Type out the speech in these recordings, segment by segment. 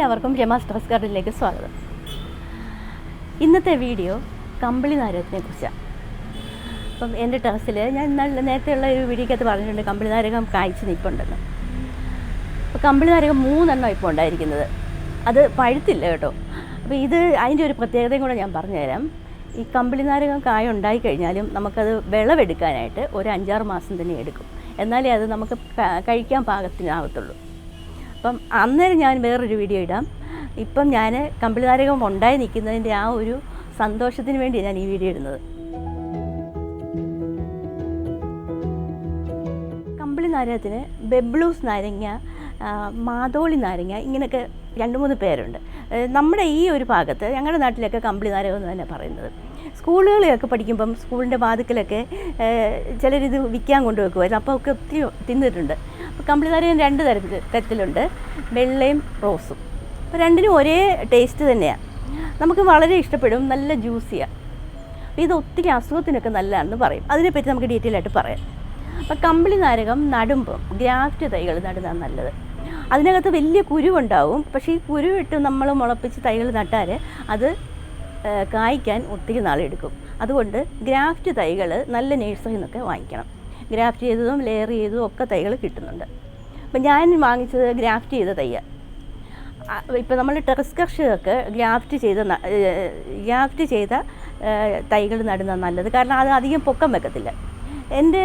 എല്ലാവർക്കും രമ സ്ട്രെസ് ഗാർഡനിലേക്ക് സ്വാഗതം. ഇന്നത്തെ വീഡിയോ കമ്പിളി നാരകത്തിനെ കുറിച്ചാണ്. അപ്പം എന്റെ ടെറസിൽ ഞാൻ നല്ല നേരത്തെയുള്ള ഒരു വീഡിയോക്കകത്ത് പറഞ്ഞിട്ടുണ്ട് കമ്പിളി നാരകം കായ്ച്ച് നിൽപ്പുണ്ടെന്ന്. അപ്പോൾ കമ്പിളി നാരകം മൂന്നെണ്ണം ഇപ്പോൾ ഉണ്ടായിരിക്കുന്നത്. അത് പഴുത്തില്ല കേട്ടോ. അപ്പോൾ ഇത് അതിന്റെ ഒരു പ്രത്യേകതയും കൂടെ ഞാൻ പറഞ്ഞുതരാം. ഈ കമ്പിളി നാരകം കായ ഉണ്ടായി കഴിഞ്ഞാലും നമുക്കത് വിളവെടുക്കാനായിട്ട് ഒരു അഞ്ചാറ് മാസം തന്നെ എടുക്കും. എന്നാലേ അത് നമുക്ക് കഴിക്കാൻ പാകത്തിനാകത്തുള്ളൂ അപ്പം അന്നേരം ഞാൻ വേറൊരു വീഡിയോ ഇടാം. ഇപ്പം ഞാൻ കമ്പിളി നാരകം ഉണ്ടായി നിൽക്കുന്നതിന്റെ ആ ഒരു സന്തോഷത്തിന് വേണ്ടി ഞാൻ ഈ വീഡിയോ ഇടുന്നത്. കമ്പിളി നാരകത്തിന് ബെബ്ലൂസ് നാരങ്ങ മാതോളി നാരങ്ങ ഇങ്ങനെയൊക്കെ രണ്ട് മൂന്ന് പേരുണ്ട്. നമ്മുടെ ഈ ഒരു ഭാഗത്ത് ഞങ്ങളുടെ നാട്ടിലൊക്കെ കമ്പിളി നാരകം എന്ന് തന്നെ പറയുന്നത്. സ്കൂളുകളിലൊക്കെ പഠിക്കുമ്പം സ്കൂളിന്റെ വാതിക്കലൊക്കെ ചിലരിത് വിൽക്കാൻ കൊണ്ടുവെക്കുമായിരുന്നു അപ്പോൾ ഒക്കെ ഒത്തിരി തിന്നിട്ടുണ്ട്. അപ്പോൾ രണ്ട് തരത്തിൽ തരത്തിലുണ്ട്. വെള്ളയും റോസും. അപ്പോൾ രണ്ടിനും ഒരേ ടേസ്റ്റ് തന്നെയാണ് നമുക്ക് വളരെ ഇഷ്ടപ്പെടും. നല്ല ജ്യൂസിയാണ് ഇത് ഒത്തിരി അസുഖത്തിനൊക്കെ നല്ലതാണെന്ന് പറയും. അതിനെപ്പറ്റി നമുക്ക് ഡീറ്റെയിൽ ആയിട്ട് പറയാം. അപ്പോൾ കമ്പിളി നാരകം നടുമ്പം ഗ്രാഫ്റ്റ് തൈകൾ നടുന്നതാണ് നല്ലത്. അതിനകത്ത് വലിയ കുരുവുണ്ടാവും. പക്ഷേ ഈ കുരുവിട്ട് നമ്മൾ മുളപ്പിച്ച് തൈകൾ നട്ടാൽ അത് കായ്ക്കാൻ ഒത്തിരി നാളെടുക്കും. അതുകൊണ്ട് ഗ്രാഫ്റ്റ് തൈകൾ നല്ല നേഴ്സറിയിൽ നിന്നൊക്കെ വാങ്ങിക്കണം. ഗ്രാഫ്റ്റ് ചെയ്തതും ലെയർ ചെയ്തതും ഒക്കെ തൈകൾ കിട്ടുന്നുണ്ട്. അപ്പം ഞാൻ വാങ്ങിച്ചത് ഗ്രാഫ്റ്റ് ചെയ്ത തയ്യ ഇപ്പോൾ നമ്മൾ ടെറസ് കർഷകർക്ക് ഗ്രാഫ്റ്റ് ചെയ്ത ഗ്രാഫ്റ്റ് ചെയ്ത തൈകൾ നടുന്ന നല്ലത്. കാരണം അത് അധികം പൊക്കം വെക്കത്തില്ല. എന്റെ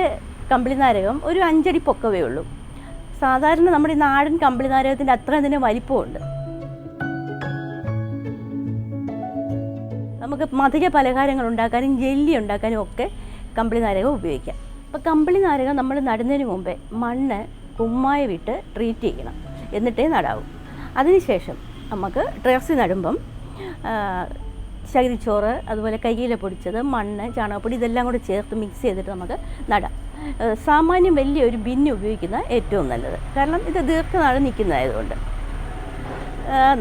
കമ്പിളി നാരകം ഒരു അഞ്ചടി പൊക്കവേ ഉള്ളൂ. സാധാരണ നമ്മുടെ നാടൻ കമ്പിളി നാരകത്തിന്റെ അത്ര തന്നെ വലിപ്പമുണ്ട്. നമുക്ക് മധുര പലഹാരങ്ങൾ ഉണ്ടാക്കാനും ജെല്ലി ഉണ്ടാക്കാനും ഒക്കെ കമ്പിളി നാരകം ഉപയോഗിക്കാം. അപ്പോൾ കമ്പിളി നാരകം നമ്മൾ നടുന്നതിന് മുമ്പേ മണ്ണ് കുമ്മായി വിട്ട് ട്രീറ്റ് ചെയ്യണം. എന്നിട്ടേ നടാവൂ. അതിനുശേഷം നമുക്ക് ടെറസിൽ നടുമ്പം ചകിരിച്ചോറ് അതുപോലെ കരിയില പൊടിച്ചത് മണ്ണ് ചാണകപ്പൊടി ഇതെല്ലാം കൂടി ചേർത്ത് മിക്സ് ചെയ്തിട്ട് നമുക്ക് നടാം. സാമാന്യം വലിയ ഒരു ബിന്ന് ഉപയോഗിക്കുന്ന ഏറ്റവും നല്ലത്. കാരണം ഇത് ദീർഘനാൾ നിൽക്കുന്നതായതുകൊണ്ട്.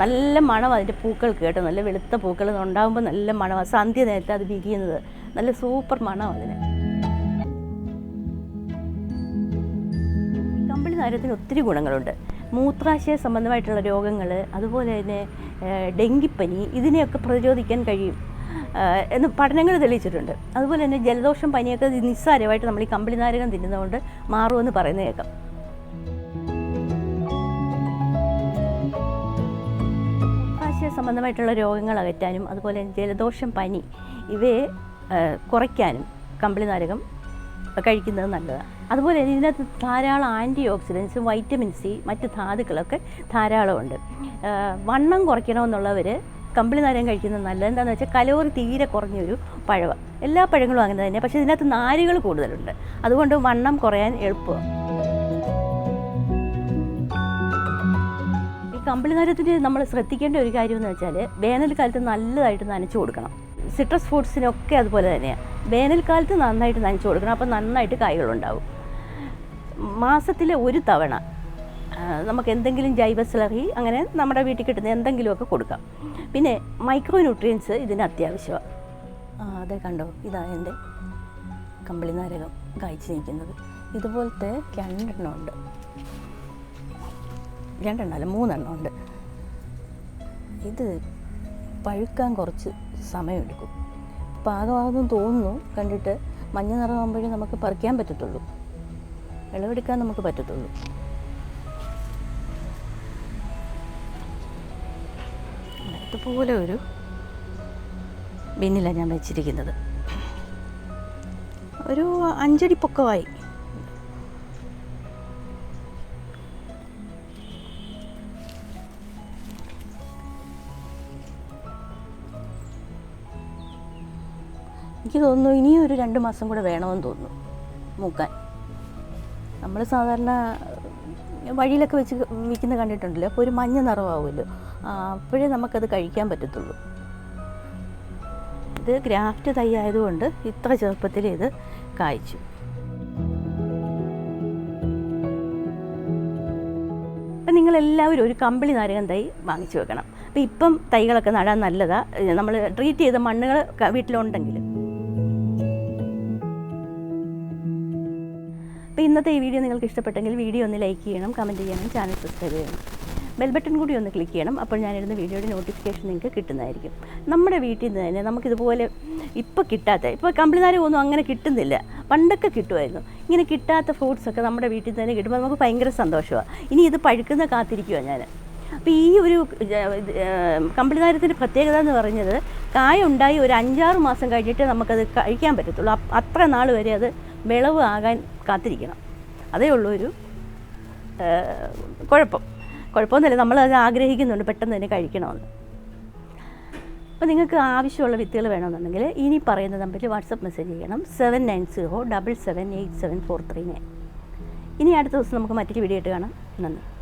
നല്ല മണം അതിന്റെ പൂക്കൾ കേട്ടോ നല്ല വെളുത്ത പൂക്കൾ ഉണ്ടാകുമ്പോൾ നല്ല മണമാണ്. സന്ധ്യ നേരത്തെ അത് വിരിയുന്നത് നല്ല സൂപ്പർ മണം അതിന്. കമ്പിളി നാരകത്തിന് ഒത്തിരി ഗുണങ്ങളുണ്ട്. മൂത്രാശയ സംബന്ധമായിട്ടുള്ള രോഗങ്ങൾ അതുപോലെ തന്നെ ഡെങ്കിപ്പനി ഇതിനെയൊക്കെ പ്രതിരോധിക്കാൻ കഴിയും. എന്ന് പഠനങ്ങൾ തെളിയിച്ചിട്ടുണ്ട്. അതുപോലെ തന്നെ ജലദോഷം പനിയൊക്കെ നിസ്സാരമായിട്ട് നമ്മൾ ഈ കമ്പിളി നാരകം തിന്നുന്നതുകൊണ്ട് മാറുമെന്ന് പറയുന്നത് കേൾക്കാം. ആശയ സംബന്ധമായിട്ടുള്ള രോഗങ്ങൾ അകറ്റാനും അതുപോലെ ജലദോഷം പനി ഇവയെ കുറയ്ക്കാനും കമ്പിളി നാരകം കഴിക്കുന്നത് നല്ലതാണ്. അതുപോലെ തന്നെ ഇതിനകത്ത് ധാരാളം ആന്റി ഓക്സിഡൻസും വൈറ്റമിൻ സി മറ്റ് ധാതുക്കളൊക്കെ ധാരാളമുണ്ട്. വണ്ണം കുറയ്ക്കണമെന്നുള്ളവർ കമ്പിളി നാരം കഴിക്കുന്നത് നല്ലത് എന്താണെന്ന് വെച്ചാൽ കലോറി തീരെ കുറഞ്ഞൊരു പഴവ. എല്ലാ പഴങ്ങളും അങ്ങനെ തന്നെ പക്ഷേ ഇതിനകത്ത് നാരുകൾ കൂടുതലുണ്ട്. അതുകൊണ്ട് വണ്ണം കുറയാൻ എളുപ്പമാണ് ഈ കമ്പിളി നാരകത്തിന് നമ്മൾ ശ്രദ്ധിക്കേണ്ട ഒരു കാര്യം എന്ന് വെച്ചാൽ വേനൽക്കാലത്ത് നല്ലതായിട്ട് നനച്ചു കൊടുക്കണം. സിട്രസ് ഫ്രൂട്ട്സിനൊക്കെ അതുപോലെ തന്നെയാണ് വേനൽക്കാലത്ത് നന്നായിട്ട് നനച്ചു കൊടുക്കണം അപ്പോൾ നന്നായിട്ട് കായ്കളുണ്ടാവും മാസത്തിൽ ഒരു തവണ നമുക്ക് എന്തെങ്കിലും ജൈവ സ്ലറി അങ്ങനെ നമ്മുടെ വീട്ടിൽ കിട്ടുന്ന എന്തെങ്കിലുമൊക്കെ കൊടുക്കാം. പിന്നെ മൈക്രോ ന്യൂട്രിയൻസ് ഇതിന് അത്യാവശ്യമാണ് അതെ കണ്ടോ? ഇതാണ് എന്റെ കമ്പിളി നാരകം കായ്ച്ചു നിൽക്കുന്നത്. ഇതുപോലത്തെ രണ്ടെണ്ണം ഉണ്ട്. രണ്ടെണ്ണം അല്ല മൂന്നെണ്ണം ഉണ്ട്. ഇത് പഴുക്കാൻ കുറച്ച് സമയമെടുക്കും. പാകമാകുമെന്ന് തോന്നുന്നു. കണ്ടിട്ട് മഞ്ഞ നിറമാകുമ്പോഴേ നമുക്ക് പറിക്കാൻ പറ്റത്തുള്ളൂ. വിളവെടുക്കാൻ നമുക്ക് പറ്റത്തുള്ളൂ. ഇതുപോലെ ഒരു ബിന്നിലാണ് ഞാൻ വെച്ചിരിക്കുന്നത്. ഒരു അഞ്ചടി പൊക്കമായി. എനിക്ക് തോന്നുന്നു ഇനിയും ഒരു രണ്ട് മാസം കൂടെ വേണമെന്ന് തോന്നുന്നു. മൂക്കാൻ. നമ്മൾ സാധാരണ വഴിയിലൊക്കെ വെച്ച് വിൽക്കുന്ന കണ്ടിട്ടുണ്ടല്ലോ അപ്പോൾ ഒരു മഞ്ഞ നിറമാവുമല്ലോ. അപ്പോഴേ നമുക്കത് കഴിക്കാൻ പറ്റത്തുള്ളൂ. ഇത് ഗ്രാഫ്റ്റ് തൈ ആയതുകൊണ്ട് ഇത്ര ചെറുപ്പത്തിൽ ഇത് കായ്ച്ചു. അപ്പം നിങ്ങളെല്ലാവരും ഒരു കമ്പിളി നാരകം തൈ വാങ്ങിച്ചു വെക്കണം. അപ്പം ഇപ്പം തൈകളൊക്കെ നടാൻ നല്ലതാണ് നമ്മൾ ട്രീറ്റ് ചെയ്ത മണ്ണുകൾ വീട്ടിലുണ്ടെങ്കിൽ. അപ്പോൾ ഇന്നത്തെ ഈ വീഡിയോ നിങ്ങൾക്ക് ഇഷ്ടപ്പെട്ടെങ്കിൽ വീഡിയോ ഒന്ന് ലൈക്ക് ചെയ്യണം കമന്റ് ചെയ്യണം ചാനൽ സബ്സ്ക്രൈബ് ചെയ്യണം. ബെൽ ബട്ടൺ കൂടി ഒന്ന് ക്ലിക്ക് ചെയ്യണം അപ്പോൾ ഞാനിടുന്ന വീഡിയോയുടെ നോട്ടിഫിക്കേഷൻ നിങ്ങൾക്ക് കിട്ടുന്നതായിരിക്കും. നമ്മുടെ വീട്ടിൽ നിന്ന് തന്നെ നമുക്കിതുപോലെ ഇപ്പോൾ കിട്ടാത്ത ഇപ്പോൾ കമ്പിളിനാരി ഒന്നും അങ്ങനെ കിട്ടുന്നില്ല. പണ്ടൊക്കെ കിട്ടുമായിരുന്നു. ഇങ്ങനെ കിട്ടാത്ത ഫ്രൂട്ട്സൊക്കെ നമ്മുടെ വീട്ടിൽ നിന്ന് തന്നെ കിട്ടുമ്പോൾ നമുക്ക് ഭയങ്കര സന്തോഷമാണ് ഇനി ഇത് പഴുക്കുന്ന കാത്തിരിക്കുവാണ് ഞാൻ അപ്പോൾ ഈ ഒരു കമ്പിളിനാരത്തിന്റെ പ്രത്യേകത എന്ന് പറഞ്ഞത് കായ ഉണ്ടായി ഒരു അഞ്ചാറ് മാസം കഴിഞ്ഞിട്ട് നമുക്കത് കഴിക്കാൻ പറ്റത്തുള്ളൂ. അത്ര നാൾ വരെ അത് വിളവ് ആകാൻ കാത്തിരിക്കണം. അതേ ഉള്ളൂ ഒരു കുഴപ്പം. കുഴപ്പമൊന്നുമില്ല. നമ്മൾ അത് ആഗ്രഹിക്കുന്നുണ്ട് പെട്ടെന്ന് തന്നെ കഴിക്കണമെന്ന്. അപ്പോൾ നിങ്ങൾക്ക് ആവശ്യമുള്ള വിത്തുകൾ വേണമെന്നുണ്ടെങ്കിൽ ഇനി പറയുന്ന നമ്പറിൽ വാട്സപ്പ് മെസ്സേജ് ചെയ്യണം. Seven nine zero double seven eight seven four three nine. ഇനി അടുത്ത ദിവസം നമുക്ക് മറ്റൊരു വീഡിയോ ആയിട്ട് കാണാം. നന്ദി.